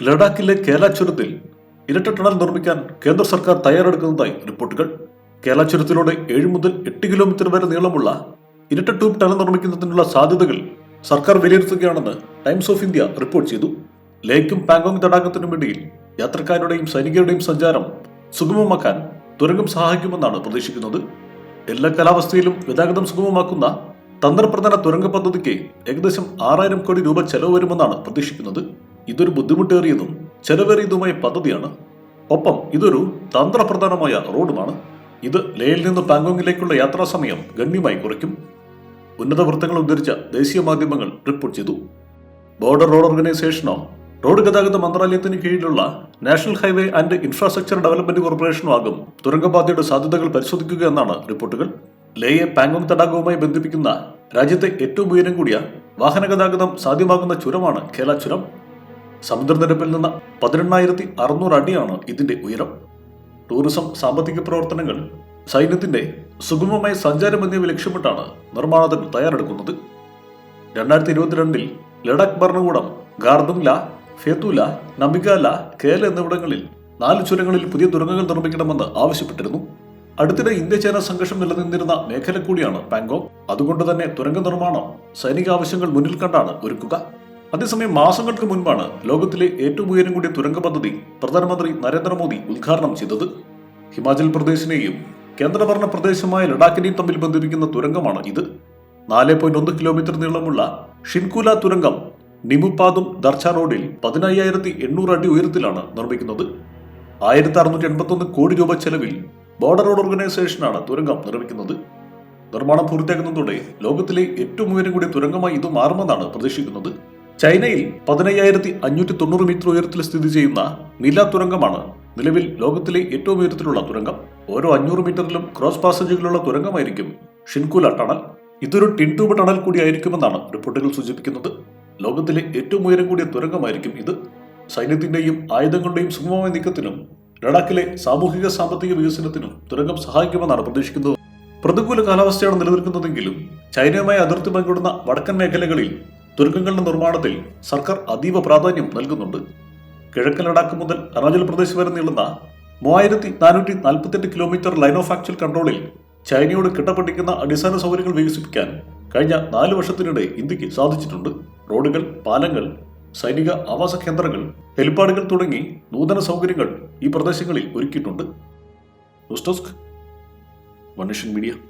ലഡാക്കിലെ കേല ചുരത്തിൽ ഇരട്ട ടണൽ നിർമ്മിക്കാൻ കേന്ദ്ര സർക്കാർ തയ്യാറെടുക്കുന്നതായി റിപ്പോർട്ടുകൾ. കേല ചുരത്തിലൂടെ ഏഴ് മുതൽ എട്ട് കിലോമീറ്റർ വരെ നീളമുള്ള ഇരട്ട ട്യൂബ് ടണൽ നിർമ്മിക്കുന്നതിനുള്ള സാധ്യതകൾ സർക്കാർ വിലയിരുത്തുകയാണെന്ന് ടൈംസ് ഓഫ് ഇന്ത്യ റിപ്പോർട്ട് ചെയ്തു. ലേക്കും പാങ്കോങ് തടാകത്തിനും ഇടയിൽ യാത്രക്കാരുടെയും സൈനികരുടെയും സഞ്ചാരം സുഗമമാക്കാൻ തുരങ്കം സഹായിക്കുമെന്നാണ് പ്രതീക്ഷിക്കുന്നത്. എല്ലാ കാലാവസ്ഥയിലും ഗതാഗതം സുഗമമാക്കുന്ന തന്ത്രപ്രധാന തുരങ്ക പദ്ധതിക്ക് ഏകദേശം ആറായിരം കോടി രൂപ ചെലവ് വരുമെന്നാണ് പ്രതീക്ഷിക്കുന്നത്. ഇതൊരു ബുദ്ധിമുട്ടേറിയതും ചെലവേറിയതുമായ പദ്ധതിയാണ്. ഒപ്പം ഇതൊരു തന്ത്രപ്രധാനമായ റോഡുമാണ്. ഇത് ലേയിൽ നിന്ന് പാങ്കോങ്ങിലേക്കുള്ള യാത്രാസമയം ഗണ്യമായി കുറയ്ക്കും. ഉന്നത വൃത്തങ്ങൾ ഉദ്ധരിച്ച ദേശീയ മാധ്യമങ്ങൾ റിപ്പോർട്ട് ചെയ്തു. ബോർഡർ റോഡ് ഓർഗനൈസേഷനോ റോഡ് ഗതാഗത മന്ത്രാലയത്തിന് കീഴിലുള്ള national highway and infrastructure development കോർപ്പറേഷനോ ആകും തുരങ്കപാതയുടെ സാധ്യതകൾ പരിശോധിക്കുക എന്നാണ് റിപ്പോർട്ടുകൾ. ലേയെ പാങ്കോങ് തടാകവുമായി ബന്ധിപ്പിക്കുന്ന രാജ്യത്തെ ഏറ്റവും ഉയരം കൂടിയ വാഹന ഗതാഗതം സാധ്യമാകുന്ന ചുരമാണ് ഖേല ചുരം. സമുദ്രനിരപ്പിൽ നിന്ന് പതിനെണ്ണായിരത്തി അറുന്നൂറ് അടിയാണ് ഇതിന്റെ ഉയരം. ടൂറിസം സാമ്പത്തിക പ്രവർത്തനങ്ങൾ സൈന്യത്തിന്റെ സുഗമമായ സഞ്ചാരം എന്നിവ ലക്ഷ്യമിട്ടാണ് നിർമ്മാണത്തിന് തയ്യാറെടുക്കുന്നത്. രണ്ടായിരത്തി ഇരുപത്തിരണ്ടിൽ ലഡാക്ക് ഭരണകൂടം ഗാർദുംല ഫേത്തുല നബികാല കേല എന്നിവിടങ്ങളിൽ നാല് ചുരങ്ങളിൽ പുതിയ തുരങ്കങ്ങൾ നിർമ്മിക്കണമെന്ന് ആവശ്യപ്പെട്ടിരുന്നു. അടുത്തിടെ ഇന്ത്യ ചൈന സംഘർഷം നിലനിന്നിരുന്ന മേഖല കൂടിയാണ് പാങ്കോങ് അതുകൊണ്ട് തന്നെ തുരങ്ക നിർമ്മാണം സൈനിക ആവശ്യങ്ങൾ മുന്നിൽ കണ്ടാണ് ഒരുക്കുക. അതേസമയം മാസങ്ങൾക്ക് മുൻപാണ് ലോകത്തിലെ ഏറ്റവും ഉയരം കൂടിയ തുരങ്ക പദ്ധതി പ്രധാനമന്ത്രി നരേന്ദ്രമോദി ഉദ്ഘാടനം ചെയ്തത്. ഹിമാചൽ പ്രദേശിനെയും കേന്ദ്രഭരണ പ്രദേശമായ ലഡാക്കിനെയും തമ്മിൽ ബന്ധിപ്പിക്കുന്ന തുരങ്കമാണ് ഇത്. നാല് പോയിന്റ് ഒന്ന് കിലോമീറ്റർ നീളമുള്ള ഷിൻകുല തുരങ്കം നിമുപാദും ദർച്ച റോഡിൽ പതിനയ്യായിരത്തി എണ്ണൂറ് അടി ഉയരത്തിലാണ് നിർമ്മിക്കുന്നത്. ആയിരത്തി അറുന്നൂറ്റി എൺപത്തൊന്ന് കോടി രൂപ ചെലവിൽ ബോർഡർ റോഡ് ഓർഗനൈസേഷനാണ് തുരങ്കം നിർമ്മിക്കുന്നത്. നിർമ്മാണം പൂർത്തിയാക്കുന്നതോടെ ലോകത്തിലെ ഏറ്റവും ഉയരം കൂടിയ തുരങ്കമായി ഇത് മാറുമെന്നാണ് പ്രതീക്ഷിക്കുന്നത്. ചൈനയിൽ പതിനയ്യായിരത്തി അഞ്ഞൂറ്റി തൊണ്ണൂറ് മീറ്റർ ഉയരത്തിൽ സ്ഥിതി ചെയ്യുന്ന നീല തുരങ്കമാണ് നിലവിൽ ലോകത്തിലെ ഏറ്റവും ഉയരത്തിലുള്ള തുരങ്കം. ഓരോ അഞ്ഞൂറ് മീറ്ററിലും ക്രോസ് പാസേജുകളുള്ള തുരങ്കമായിരിക്കും. ഷിൻകുല ടണൽ ഇതൊരു ടിൻ ട്യൂബ് ടണൽ കൂടിയായിരിക്കുമെന്നാണ് റിപ്പോർട്ടുകൾ സൂചിപ്പിക്കുന്നത്. ലോകത്തിലെ ഏറ്റവും ഉയരം കൂടിയ തുരങ്കമായിരിക്കും ഇത്. സൈന്യത്തിന്റെയും ആയുധങ്ങളുടെയും സുഗമമായ നീക്കത്തിനും ലഡാക്കിലെ സാമൂഹിക സാമ്പത്തിക വികസനത്തിനും തുരങ്കം സഹായിക്കുമെന്നാണ് പ്രതീക്ഷിക്കുന്നത്. പ്രതികൂല കാലാവസ്ഥയാണ് നിലനിൽക്കുന്നതെങ്കിലും ചൈനയുമായി അതിർത്തി പങ്കിടുന്ന വടക്കൻ മേഖലകളിൽ തുരങ്കങ്ങളുടെ നിർമ്മാണത്തിൽ സർക്കാർ അതീവ പ്രാധാന്യം നൽകുന്നുണ്ട്. കിഴക്കൻ ലഡാക്ക് മുതൽ അരുണാചൽ പ്രദേശ് വരെ നീളുന്ന മൂവായിരത്തി നാനൂറ്റി നാൽപ്പത്തെട്ട് കിലോമീറ്റർ ലൈൻ ഓഫ് ആക്ച്വൽ കൺട്രോളിൽ ചൈനയോട് കിട്ടപ്പെട്ടിരിക്കുന്ന അടിസ്ഥാന സൗകര്യങ്ങൾ വികസിപ്പിക്കാൻ കഴിഞ്ഞ നാല് വർഷത്തിനിടെ ഇന്ത്യയ്ക്ക് സാധിച്ചിട്ടുണ്ട്. റോഡുകൾ പാലങ്ങൾ സൈനിക ആവാസ കേന്ദ്രങ്ങൾ ഹെലിപ്പാഡുകൾ തുടങ്ങി നൂതന സൗകര്യങ്ങൾ ഈ പ്രദേശങ്ങളിൽ ഒരുക്കിയിട്ടുണ്ട്. മീഡിയ.